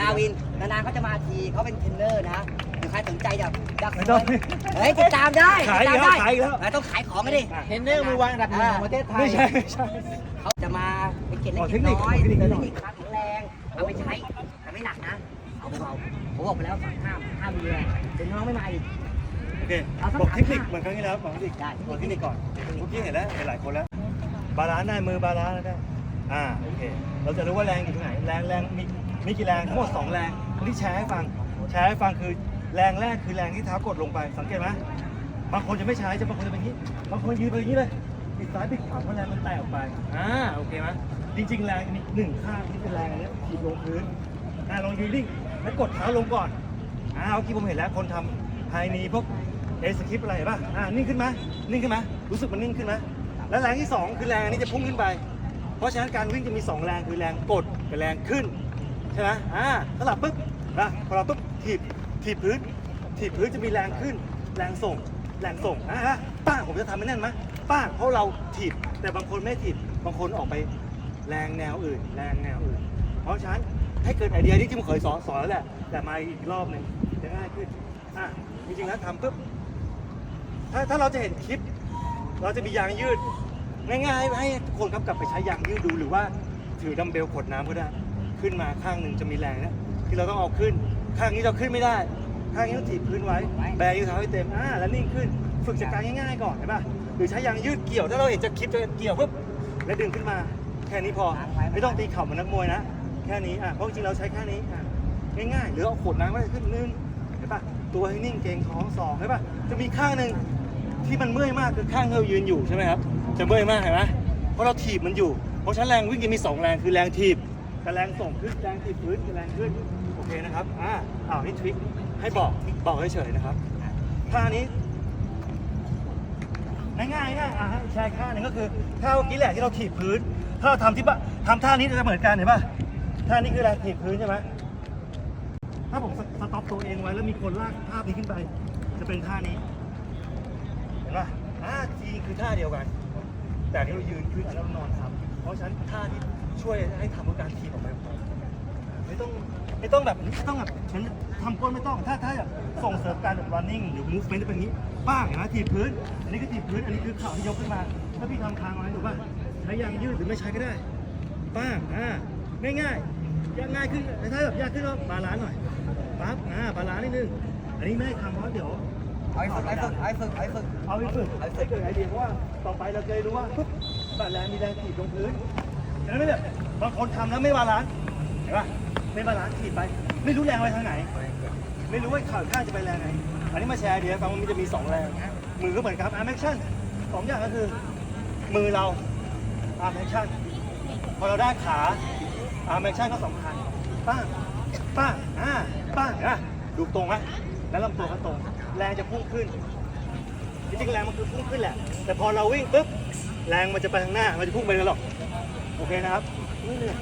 นาวิน นานๆเขาจะมาทีเขาเป็นเทรนเนอร์นะหรือใครสนใจอยากอยากไม่ต้องเฮ้ยติดตามได้ขายติอีดกตามแล้วได้ขายอีกแล้วเออต้องขายของกันดิเทรนเนอร์มือวางอันดับหนึ่งของประเทศไทยไม่ใช่ไม่ใช่เขาจะมาไปเก็บเล็กอ๋อเก็บน้อยเทคนิคเทเทคคนิคนิคความแข็งแรงเอาไปใช้แต่ไม่หนักนะเอาเบาๆผมบอกไปแล้วห้ามห้ามมีแรงเดี๋ยวน้องไม่มาอีกโอเคเอาสักบอกสามเทคนิคห้าเหมือนครั้งที่แล้วบอกเทคนิคได้บอกเทคนิคก่อนเมื่อกี้เห็นแล้วเห็นหลายคนแล้วบาลานซ์ได้มือบาลานซ์ได้อ่าโอเค เราจะรู้ว่าแรงอยู่ที่ไหนแรงแรงมี มีกี่แรงทั้งหมดสองแรงที่แชร์ให้ฟังแชร์ให้ฟังคือแรงแรกคือแรงที่เท้ากดลงไปสังเกตไหมบางคนจะไม่ใช้จะบางคนจะเป็นอย่างนี้บางคนยืนไปอย่างนี้เลยปิดซ้ายปิดขวาเพราะแรงมันแตกออกไปอ่าโอเคไหมจริงๆแรงมีหนึ่งข้างที่เป็นแรงอันนี้ถีบลงพื้นอ่าลองยืนนิ่งแล้วกดเท้าลงก่อนอ่าเมื่อกี้ผมเห็นแล้วคนทำไฮนีพวกเอสคริปอะไรป่ะอ่านิ่งขึ้นไหมนิ่งขึ้นไหมรู้สึกมันนิ่งขึ้นไหมแล้วแรงที่สองคือแรงอันนี้จะพุ่งขึ้นไป เพราะฉะนั้นการวิ่งจะมีสองแรงคือแรงกดกับแรงขึ้น ใช่ไหมอ่าถ้าหลับปุ๊บนะพอเราปุ๊บถีบถีบพื้นถีบพื้นจะมีแรงขึ้น แรงส่ง แรงส่งนะฮะป้าผมจะทำให้แน่นไหมป้าเพราะเราถีบแต่บางคนไม่ถีบบางคนออกไปแรงแนวอื่น แรงแนวอื่น เพราะฉะนั้นให้เกิดไอเดียที่ที่ผมเคยสอนสอนแล้วแหละแต่มาอีกรอบหนึ่งจะง่ายขึ้นอะจริงๆแล้วทำปุ๊บถ้าถ้าเราจะเห็นคลิป เราจะมียางยืดง่ายๆให้ทุกคนครับกลับไปใช้ยางยืดดูหรือว่าถือดัมเบลขดน้ำก็ได้ ขึ้นมาข้างหนึ่งจะมีแรงนะที่เราต้องเอาขึ้น ข้างนี้เราขึ้นไม่ได้ ข้างนี้ต้องถีบพื้นไว้ แบนิ้วเท้าให้เต็มอ่าแล้วนิ่งขึ้น ฝึกจากการง่ายๆก่อนเห็นป่ะหรือใช้ยางยืดเกี่ยวถ้าเราเห็นจากคลิปจะเกี่ยวปุ๊บแล้วดึงขึ้นมา แค่นี้พอไม่ต้องตีเข่าเหมือนนักมวยนะแค่นี้อะเพราะจริงๆเราใช้แค่นี้อะง่ายๆหรือเอาขวดน้ำไว้ขึ้นนึงเห็นป่ะตัวให้นิ่งเกรงท้องสองเห็นป่ะจะมีข้างหนึ่งที่มันเมื่อยมากคือข้างที่เรายืนอยู่ใช่ไหมครับจะเมื่อยมากเห็นไหมเพราะเราถีบมันอยู่ เพราะฉะนั้นแรงวิ่งจะมีสองแรงคือแรงถีบ กับแรงส่งขึ้นแรงถีบพื้นกับแรงขึ้นโอเคนะครับอ่าอ้าวนี่ทริคให้บอกบอกเฉยๆนะครับท่านี้ง่ายๆง่ายๆอะแชร์ท่าหนึ่งก็คือท่าเมื่อกี้แหละที่เราถีบพื้น ถ้าเราทำที่บ้านทำท่านี้จะเหมือนกันเห็นป่ะท่านี้คือแรงถีบพื้นใช่ไหมถ้าผมสต็อปตัวเองไว้แล้วมีคนลากภาพนี้ขึ้นไป จะเป็นท่านี้เห็นป่ะอ่าทีคือท่าเดียวกัน แต่ที่เรายืนขึ้นแล้วนอนทำเพราะฉะนั้นท่าที่ ช่วยให้ทำให้การทีบออกไปไม่ต้องไม่ต้องแบบไม่ต้องแบบฉันทำก้นไม่ต้องถ้าถ้าแบบส่งเสริมการแบบ running หรือ movement จะเป็นอย่างนี้ป้างเห็นไหมทีบพื้น อันนี้คือทีบพื้นอันนี้คือเข่าที่ยกขึ้นมา ถ้าพี่ทำค้างไว้ถูกป่ะใช้ยางยืดหรือไม่ใช้ก็ได้ป้างอ่าง่ายๆยากง่ายขึ้นแต่ถ้าแบบยากขึ้นก็บาลานซ์หน่อยปั๊บอ่าบาลานซ์นิดนึงอันนี้ไม่ได้ทำเพราะเดี๋ยวเอาไปฝึกเอาไปฝึกเอาไปฝึกเอาไปฝึกเอาไปฝึกให้เกิดไอเดียเพราะว่าต่อไปเราจะได้รู้ว่าปุ๊บบัตรแรงมีแรงถีบลงพื้น ฉะนั้นไม่แบบบางคนทำแล้วไม่บาลานซ์เห็นปะไม่บาลานซ์ถีบไป ไม่รู้แรงไปทางไหน ไม่รู้ว่าขาข้างจะไปแรงไหน อันนี้มาแชร์ไอเดียฟังว่ามันจะมีสองแรง มือก็เหมือนกับอาร์มแอคชั่นสองอย่างก็คือ มือเราอาร์มแอคชั่นพอเราได้ขาอาร์มแอคชั่นก็สำคัญป้าป้าอ่าป้าอะดูตรงไหมแล้วลำตัวก็ตรง แรงจะพุ่งขึ้น จริงๆแรงมันคือพุ่งขึ้นแหละ แต่พอเราวิ่งปุ๊บ แรงมันจะไปข้างหน้า มันจะพุ่งไปเลยหรอก โอเคนะครับไม่เหนื่อย